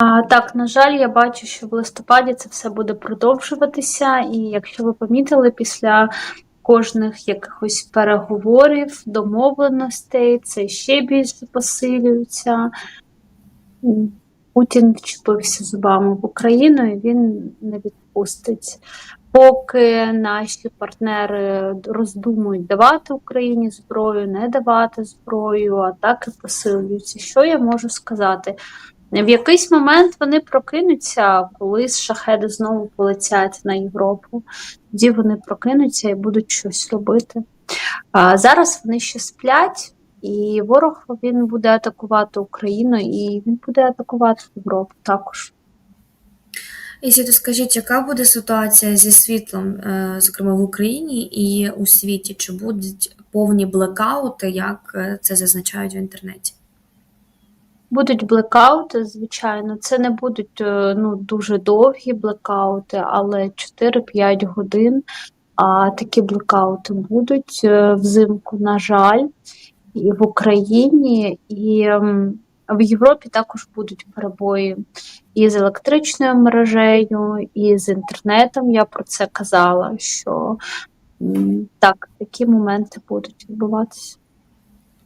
А, так, на жаль, я бачу, що в листопаді це все буде продовжуватися, і якщо ви помітили, після кожних якихось переговорів, домовленостей, це ще більше посилюється. Путін вчепився зубами в Україну і він не відпустить. Поки наші партнери роздумують давати Україні зброю, не давати зброю, атаки посилюються. Що я можу сказати? В якийсь момент вони прокинуться, коли шахеди знову полетять на Європу. Тоді вони прокинуться і будуть щось робити. А зараз вони ще сплять, і ворог він буде атакувати Україну, і він буде атакувати Європу також. І то скажіть, яка буде ситуація зі світлом, е, зокрема в Україні і у світі? Чи будуть повні блекаути, як е, це зазначають в інтернеті? Будуть блекаути, звичайно, це не будуть е, ну, дуже довгі блекаути, але 4-5 годин. А такі блекаути будуть е, взимку, на жаль, і в Україні, і в Європі також будуть перебої і з електричною мережею, і з інтернетом. Я про це казала, що так, такі моменти будуть відбуватися.